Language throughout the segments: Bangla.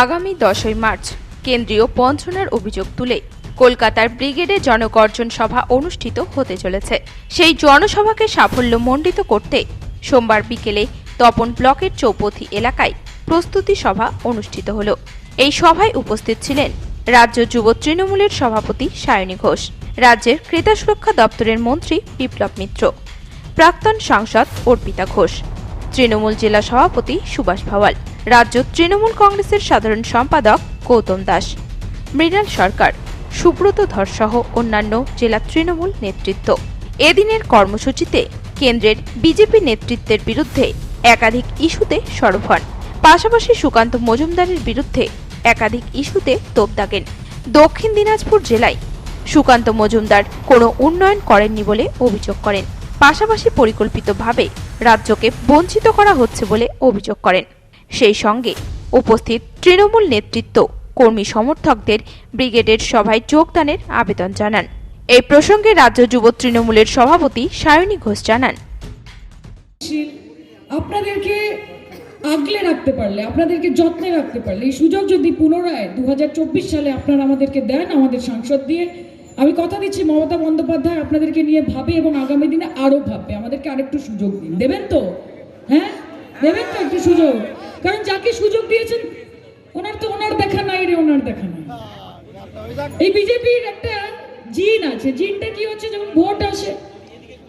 আগামী দশই মার্চ। কেন্দ্রীয় বঞ্চনার অভিযোগ তুলে কলকাতার ব্রিগেডে জনগর্জন সভা অনুষ্ঠিত হতে চলেছে। সেই জনসভাকে সাফল্য মণ্ডিত করতে সোমবার বিকেলে তপন ব্লকের চৌপথি এলাকায় প্রস্তুতি সভা অনুষ্ঠিত হল। এই সভায় উপস্থিত ছিলেন রাজ্য যুব তৃণমূলের সভাপতি সায়নী ঘোষ, রাজ্যের ক্রেতা সুরক্ষা দপ্তরের মন্ত্রী বিপ্লব মিত্র, প্রাক্তন সাংসদ অর্পিতা ঘোষ, তৃণমূল জেলা সভাপতি সুভাষ ভাওয়াল রাজ্য তৃণমূল কংগ্রেসের সাধারণ সম্পাদক গৌতম দাস। মৃণাল সরকার, সুব্রত ধর সহ অন্যান্য জেলা তৃণমূল নেতৃত্ব। এদিনের কর্মসূচিতে কেন্দ্রের বিজেপি নেতৃত্বের বিরুদ্ধে একাধিক ইস্যুতে সরব হন। পাশাপাশি সুকান্ত মজুমদারের বিরুদ্ধে একাধিক ইস্যুতে তোপ দাগেন। দক্ষিণ দিনাজপুর জেলায় সুকান্ত মজুমদার কোনো উন্নয়ন করেননি বলে অভিযোগ করেন। পাশাপাশি পরিকল্পিতভাবে রাজ্যকে বঞ্চিত করা হচ্ছে বলে অভিযোগ করেন। সেই সঙ্গে উপস্থিত তৃণমূল নেতৃত্ব কর্মী সমর্থকদের ব্রিগেডের সভায় যোগদানের আবেদন জানান। এই প্রসঙ্গে রাজ্য যুব তৃণমূলের সভাপতি সায়নী ঘোষ জানান। আপনাদেরকে আগলে রাখতে পারলে, আপনাদেরকে যত্নে রাখতে পারলে, এই সুযোগ যদি পুনরায় দু হাজার চব্বিশ সালে আপনারা আমাদেরকে দেন, আমাদের সাংসদ দিয়ে, আমি কথা দিচ্ছি মমতা বন্দ্যোপাধ্যায় আপনাদেরকে নিয়ে ভাবে এবং আগামী দিনে আরও ভাববে। আমাদেরকে আরেকটু সুযোগ দিন। দেবেন তো? হ্যাঁ? দেবেন তো একটু সুযোগ? কারণ যাকে সুযোগ দিয়েছেন, ওনার তো ওনার দেখা নাই রে, ওনার দেখা নাই। এই বিজেপির একটা জিন আছে, জিনটা কি হচ্ছে, যখন ভোট আসে,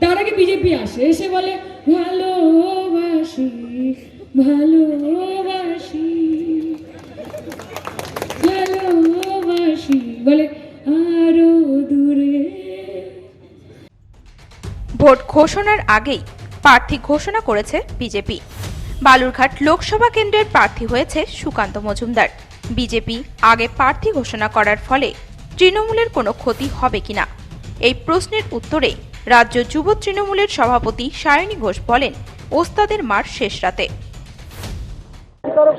তার আগে বিজেপি আসে, এসে বলে ভালোবাসি ভালোবাসি ভালোবাসি বলে, আরও দূরে। ভোট ঘোষণার আগেই প্রার্থী ঘোষণা করেছে বিজেপি। বালুরঘাট লোকসভা কেন্দ্রের প্রার্থী হয়েছে সুকান্ত মজুমদার। বিজেপি আগে প্রার্থী ঘোষণা করার ফলে তৃণমূলের কোনো ক্ষতি হবে কিনা? এই প্রশ্নের উত্তরে রাজ্য যুব তৃণমূলের সভাপতি সায়নী ঘোষ বলেন, ওস্তাদের মার শেষ রাতে।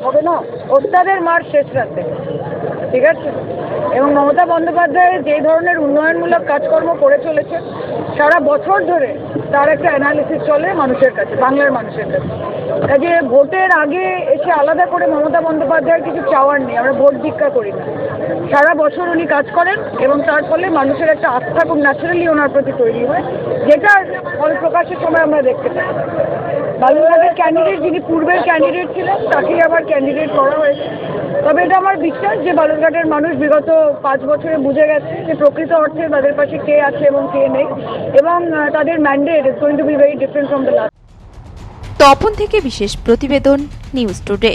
হবে না? ওস্তাদের মার শেষ রাতে। ঠিক আছে? এবং মমতা বন্দ্যোপাধ্যায় যে ধরনের উন্নয়নমূলক কাজকর্ম করে চলেছে সারা বছর ধরে তার একটা অ্যানালিসিস চলে মানুষের কাছে, বাংলার মানুষের কাছে। কাজে ভোটের আগে এসে আলাদা করে মমতা বন্দ্যোপাধ্যায়ের কিছু চাওয়ার নেই, আমরা ভোট ভিক্ষা করি না। সারা বছর উনি কাজ করেন এবং তার ফলে মানুষের একটা আস্থা খুব ন্যাচারালি ওনার প্রতি তৈরি হয়, যেটা ফল প্রকাশের সময় আমরা দেখতে পাই। বালুরঘাটের ক্যান্ডিডেট যিনি পূর্বের ক্যান্ডিডেট ছিলেন, তাকেই আবার ক্যান্ডিডেট করা হয়েছে। তবে এটা আমার বিশ্বাস যে বালুরঘাটের মানুষ বিগত পাঁচ বছরে বুঝে গেছে যে প্রকৃত অর্থে তাদের পাশে কে আছে এবং কে নেই এবং তাদের mandate is going to be very different from the last Tapan থেকে বিশেষ প্রতিবেদন নিউজ টুডে